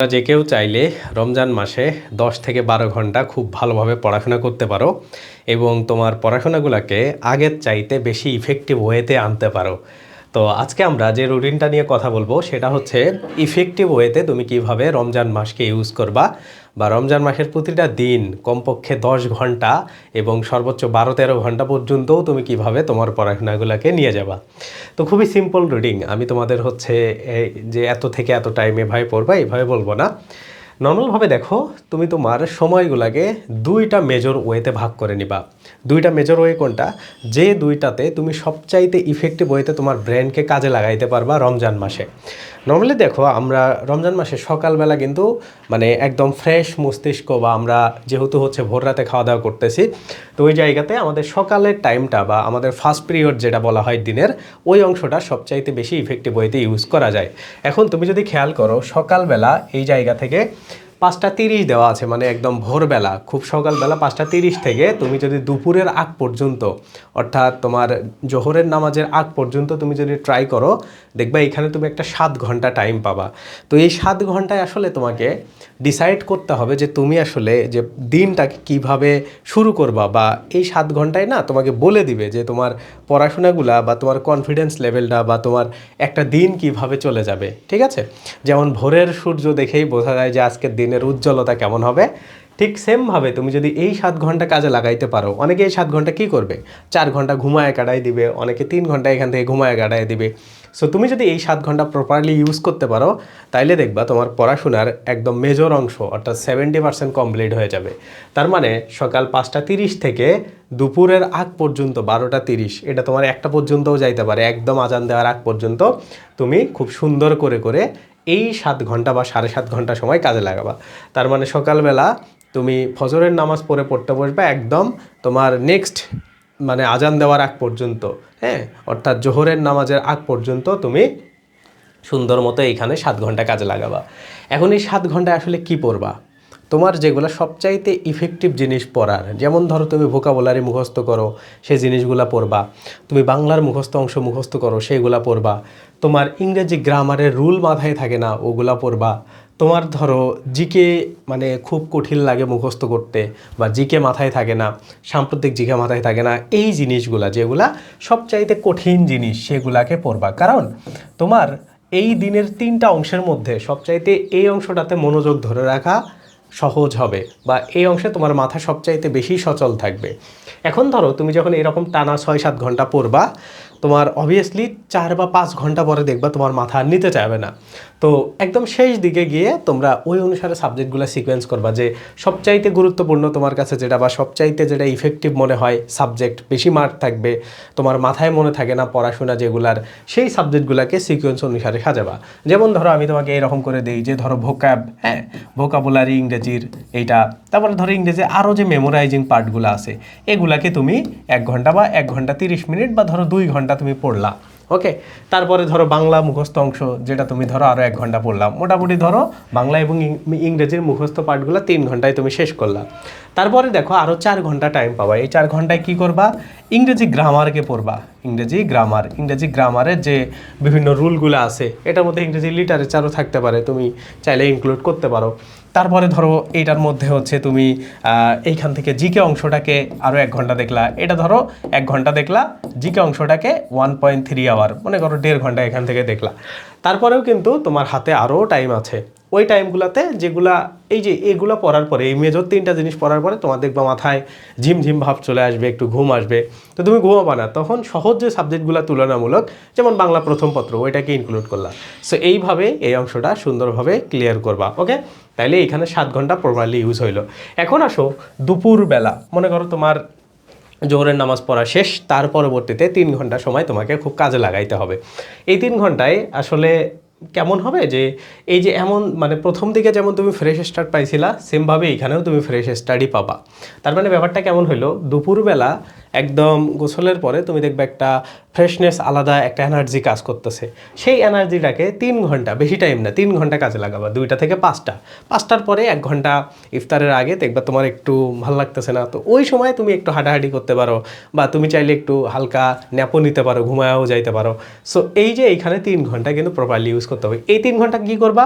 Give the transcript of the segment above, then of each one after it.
যে কেউ চাইলে রমজান মাসে দশ থেকে বারো ঘণ্টা খুব ভালোভাবে পড়াশোনা করতে পারো এবং তোমার পড়াশোনাগুলোকে আগের চাইতে বেশি ইফেক্টিভ ওয়েতে আনতে পারো। তো আজকে আমরা যে রুটিনটা নিয়ে কথা বলব, সেটা হচ্ছে ইফেক্টিভ ওয়েতে তুমি কীভাবে রমজান মাসকে ইউজ করবা বা রমজান মাসের প্রতিটা দিন কমপক্ষে দশ ঘণ্টা এবং সর্বোচ্চ বারো তেরো ঘণ্টা পর্যন্তও তুমি কীভাবে তোমার পড়াশোনাগুলোকে নিয়ে যাবা। তো খুবই সিম্পল রুটিন আমি তোমাদের হচ্ছে যে এত থেকে এত টাইম এভাবে পড়বা, এভাবে বলব না। নর্মালভাবে দেখো, তুমি তোমার সময়গুলোকে দুইটা মেজর ওয়েতে ভাগ করে নিবা। দুইটা মেজর ওয়ে কোনটা? যে দুইটাতে তুমি সবচাইতে ইফেক্টিভ ওয়েতে তোমার ব্রেনকে কাজে লাগাইতে পারবা রমজান মাসে। নর্মালি দেখো, আমরা রমজান মাসে সকালবেলা কিন্তু মানে একদম ফ্রেশ মস্তিষ্ক বা আমরা যেহেতু হচ্ছে ভোর রাতে খাওয়া দাওয়া করতেছি, তো ওই জায়গাতে আমাদের সকালের টাইমটা বা আমাদের ফার্স্ট পিরিয়ড যেটা বলা হয় দিনের, ওই অংশটা সবচাইতে বেশি ইফেক্টিভ ওয়েতে ইউজ করা যায়। এখন তুমি যদি খেয়াল করো, সকালবেলা এই জায়গা থেকে পাঁচটা তিরিশ দেওয়া আছে মানে একদম ভোরবেলা, খুব সকালবেলা পাঁচটা তিরিশ থেকে তুমি যদি দুপুরের আগ পর্যন্ত, অর্থাৎ তোমার জোহরের নামাজের আগ পর্যন্ত তুমি যদি ট্রাই করো, দেখবা এখানে তুমি একটা সাত ঘণ্টা টাইম পাবা। তো এই সাত ঘন্টায় আসলে তোমাকে ডিসাইড করতে হবে যে তুমি আসলে যে দিনটাকে কীভাবে শুরু করবা বা এই সাত ঘন্টায় না তোমাকে বলে দিবে যে তোমার পড়াশোনাগুলা বা তোমার কনফিডেন্স লেভেলটা বা তোমার একটা দিন কীভাবে চলে যাবে, ঠিক আছে? যেমন ভোরের সূর্য দেখেই বোঝা যায় যে আজকের দিনের উজ্জ্বলতা কেমন হবে। ঠিক সেমভাবে তুমি যদি এই সাত ঘণ্টা কাজে লাগাইতে পারো, অনেকে এই সাত ঘণ্টা কি করবে? চার ঘণ্টা ঘুমায় কাটাই দিবে, অনেকে তিন ঘণ্টা এখান থেকে ঘুমায় কাটাই দিবে। সো তুমি যদি এই সাত ঘণ্টা প্রপারলি ইউজ করতে পারো, তাইলে দেখবা তোমার পড়াশোনার একদম মেজর অংশ, অর্থাৎ সেভেন্টি পার্সেন্ট কমপ্লিট হয়ে যাবে। তার মানে সকাল পাঁচটা তিরিশ থেকে দুপুরের আগ পর্যন্ত, বারোটা তিরিশ, এটা তোমার একটা পর্যন্তও যাইতে পারে, একদম আজান দেওয়ার আগ পর্যন্ত তুমি খুব সুন্দর করে করে এই সাত ঘণ্টা বা সাড়ে সাত ঘণ্টা সময় কাজে লাগাবা। তার মানে সকালবেলা তুমি ফজরের নামাজ পড়ে পড়তে বসবে একদম তোমার নেক্সট মানে আজান দেওয়ার আগ পর্যন্ত হ্যাঁ? অর্থাৎ জোহরের নামাজের আগ পর্যন্ত তুমি সুন্দর মতো এইখানে সাত ঘণ্টা কাজে লাগাবা। এখন এই সাত ঘন্টায় আসলে কি পড়বা? তোমার যেগুলো সবচাইতে ইফেক্টিভ জিনিস পড়ার, যেমন ধরো তুমি ভোকাবলারি মুখস্থ করো সেই জিনিসগুলো পড়বা। তুমি বাংলার মুখস্থ অংশ মুখস্থ করো সেইগুলা পড়বা। তোমার ইংরেজি গ্রামারের রুল মাথায় থাকে না, ওগুলা পড়বা। তোমার ধরো জিকে মানে খুব কঠিন লাগে মুখস্থ করতে বা জিকে মাথায় থাকে না, সাম্প্রতিক জিকে মাথায় থাকে না, এই জিনিসগুলা যেগুলা সবচাইতে কঠিন জিনিস সেগুলাকে পড়বা। কারণ তোমার এই দিনের তিনটা অংশের মধ্যে সবচাইতে এই অংশটাতে মনোযোগ ধরে রাখা সহজ হবে বা এই অংশে তোমার মাথা সবচাইতে বেশি সচল থাকবে। এখন ধরো তুমি যখন এরকম টানা ছয় সাত ঘণ্টা পড়বা তোমার অবভিয়াসলি চার বা পাঁচ ঘণ্টা পরে দেখবা তোমার মাথা আর নিতে চাইবে না। তো একদম শেষ দিকে গিয়ে তোমরা ওই অনুসারে সাবজেক্টগুলো সিকোয়েন্স করবা যে সবচাইতে গুরুত্বপূর্ণ তোমার কাছে যেটা বা সবচাইতে যেটা ইফেক্টিভ মনে হয় সাবজেক্ট বেশি মার্ক থাকবে, তোমার মাথায় মনে থাকে না পড়াশোনা যেগুলার, সেই সাবজেক্টগুলোকে সিকোয়েন্স অনুসারে সাজাবা। যেমন ধরো আমি তোমাকে এরকম করে দিই যে ধরো ভোকাব হ্যাঁ ভোকাবুলারি ইংরেজির এইটা তারপরে ধরো ইংরেজি আরও যে মেমোরাইজিং পার্টগুলো আছে, এগুলাকে তুমি এক ঘণ্টা বা এক ঘণ্টা তিরিশ মিনিট বা ধরো দুই ঘণ্টা তুমি পড়লা ওকে তারপরে ধরো বাংলা মুখস্থ অংশ যেটা তুমি ধরো আরও এক ঘণ্টা পড়লাম মোটামুটি ধরো বাংলা এবং ইংরেজির মুখস্থ পাঠগুলো তিন ঘন্টায় তুমি শেষ করলা। তারপরে দেখো আরও চার ঘণ্টা টাইম পাবা, এই চার ঘন্টায় কি করবা? ইংরেজি গ্রামারকে পড়বা, ইংরেজি গ্রামার ইংরেজি গ্রামারের যে বিভিন্ন রুলগুলো আছে, এটার মধ্যে ইংরেজি লিটারেচারও থাকতে পারে, তুমি চাইলে ইনক্লুড করতে পারো। তারপরে ধরো এইটার মধ্যে হচ্ছে তুমি এইখান থেকে জিকে অংশটাকে আরও এক ঘণ্টা দেখলা। এটা ধরো এক ঘণ্টা দেখলা জিকে অংশটাকে ওয়ান পয়েন্ট থ্রি আওয়ার মনে করো দেড় ঘণ্টা এখান থেকে দেখলা। তারপরেও কিন্তু তোমার হাতে আরও টাইম আছে। ওই টাইমগুলোতে যেগুলা, এই যে এগুলো পড়ার পরে, এই মেজর তিনটা জিনিস পড়ার পরে তোমার দেখবা মাথায় ঝিমঝিম ভাব চলে আসবে, একটু ঘুম আসবে। তো তুমি ঘুমাবা না। তখন সহজ যে সাবজেক্টগুলো তুলনামূলক, যেমন বাংলা প্রথম পত্র, ওইটাকে ইনক্লুড করলা। সো এইভাবে এই অংশটা সুন্দরভাবে ক্লিয়ার করবা ওকে তাইলে এখানে সাত ঘণ্টা প্রপারলি ইউজ হইল। এখন আসো দুপুরবেলা। মনে করো তোমার জোহরের নামাজ পড়া শেষ, তার পরবর্তীতে তিন ঘণ্টা সময় তোমাকে খুব কাজে লাগাইতে হবে। এই তিন ঘন্টায় আসলে কেমন হবে যে এই যে এমন মানে প্রথম দিকে যেমন তুমি ফ্রেশ স্টার্ট পাইছিলা সেমভাবে এখানেও তুমি ফ্রেশ স্টার্টই পাবা। তার মানে ব্যাপারটা কেমন হলো দুপুরবেলা একদম গোসলের পরে তুমি দেখবে একটা ফ্রেশনেস আলাদা একটা এনার্জি কাজ করতেছে। সেই এনার্জিটাকে তিন ঘণ্টা, বেশি টাইম না, তিন ঘণ্টা কাজে লাগাবা, দুইটা থেকে পাঁচটা। পাঁচটার পরে এক ঘণ্টা ইফতারের আগে দেখবা তোমার একটু ভালো লাগতেছে না। তো ওই সময় তুমি একটু হাঁটাহাঁটি করতে পারো বা তুমি চাইলে একটু হালকা ন্যাপো নিতে পারো, ঘুমায়াও যাইতে পারো। সো এই যে এইখানে তিন ঘণ্টা কিন্তু প্রপারলি ইউজ করতে হবে। এই তিন ঘণ্টা কী করবা?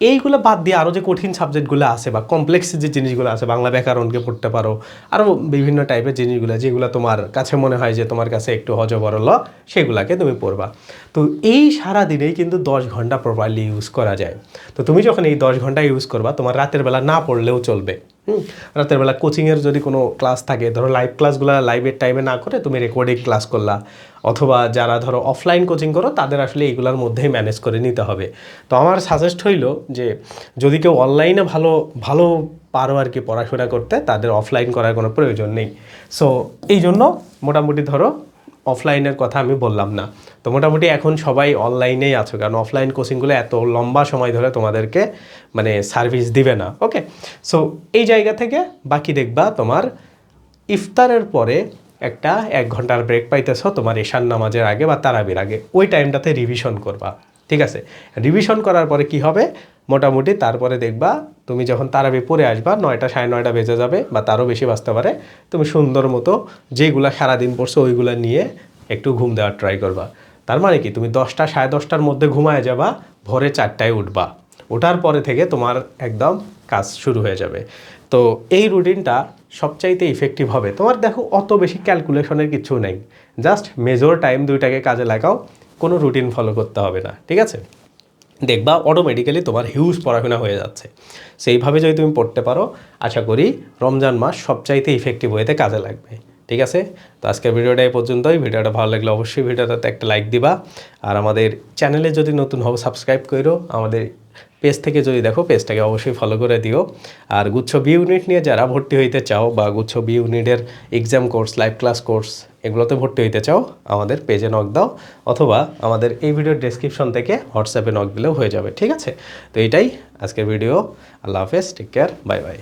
এইগুলো বাদ দিয়ে আরও যে কঠিন সাবজেক্টগুলো আছে বা কমপ্লেক্স যে জিনিসগুলো আছে, বাংলা ব্যাকরণকে পড়তে পারো আরও বিভিন্ন টাইপের জিনিসগুলো, যেগুলো তোমার কাছে মনে হয় যে তোমার কাছে একটু হজবরল, সেগুলাকে তুমি পড়বা। তো এই সারা দিনেই কিন্তু দশ ঘণ্টা প্রপারলি ইউজ করা যায়। তো তুমি যখন এই দশ ঘণ্টা ইউজ করবা, তোমার রাতের বেলা না পড়লেও চলবে। রাতের বেলা কোচিংয়ের যদি কোনো ক্লাস থাকে, ধরো লাইভ ক্লাসগুলো লাইভের টাইমে না করে তুমি রেকর্ডিং ক্লাস করলা। অথবা যারা ধরো অফলাইন কোচিং করো, তাদের আসলে এইগুলোর মধ্যেই ম্যানেজ করে নিতে হবে। তো আমার সাজেস্ট হইল যে, যদি কেউ অনলাইনে ভালো ভালো পারো আর কি পড়াশোনা করতে, তাদের অফলাইন করার কোনো প্রয়োজন নেই। সো এই জন্য মোটামুটি ধরো অফলাইনের কথা আমি বললাম না। তো মোটামুটি এখন সবাই অনলাইনেই আছো, কারণ অফলাইন কোচিংগুলো এত লম্বা সময় ধরে তোমাদেরকে মানে সার্ভিস দিবে না ওকে সো এই জায়গা থেকে বাকি দেখবা তোমার ইফতারের পরে একটা এক ঘণ্টার ব্রেক পাইতেছ তোমার এশান নামাজের আগে বা তারাবির আগে। ওই টাইমটাতে রিভিশন করবা। ঠিক আছে? রিভিশন করার পরে কি হবে? মোটামুটি তারপরে দেখবা তুমি যখন তারাবি পরে আসবা, নয়টা, সাড়ে নয়টা বেজে যাবে বা তারও বেশি বাঁচতে পারে, তুমি সুন্দর মতো যেগুলা সারাদিন পড়ছো ওইগুলা নিয়ে একটু ঘুম দেওয়ার ট্রাই করবা। তার মানে কি? তুমি দশটা, সাড়ে দশটার মধ্যে ঘুমায় যাবা, ভোরে চারটায় উঠবা। ওঠার পরে থেকে তোমার একদম কাজ শুরু হয়ে যাবে। তো এই রুটিনটা সবচাইতে ইফেক্টিভ হবে। তোমার দেখো অত বেশি ক্যালকুলেশনের কিছু নেই। জাস্ট মেজর টাইম দুইটাকে কাজে লাগাও। কোনো রুটিন ফলো করতে হবে না, ঠিক আছে? দেখবা অটোমেটিক্যালি তোমার হিউজ পড়াশোনা হয়ে যাচ্ছে। সেইভাবে যদি তুমি পড়তে পারো, আশা করি রমজান মাস সবচাইতে ইফেক্টিভ হয়েতে কাজে লাগবে, ঠিক আছে? তো আজকের ভিডিওটা এই পর্যন্তই। ভিডিওটা ভালো লাগলে অবশ্যই ভিডিওটাতে একটা লাইক দিবা। আর আমাদের চ্যানেলে যদি নতুন হও সাবস্ক্রাইব করো আমাদের পেজ থেকে যদি দেখো, পেজটাকে অবশ্যই ফলো করে দিও। আর গুচ্ছ বি ইউনিট নিয়ে যারা ভর্তি হইতে চাও বা গুচ্ছ বি ইউনিটের exam course live class course এগুলোতে ভর্তি হইতে চাও, আমাদের পেজে নক দাও অথবা আমাদের এই ভিডিওর ডেসক্রিপশন থেকে হোয়াটসঅ্যাপে নক দিলেও হয়ে যাবে, ঠিক আছে? তো এটাই আজকের ভিডিও আল্লাহ হাফেজ টেক কেয়ার বাই বাই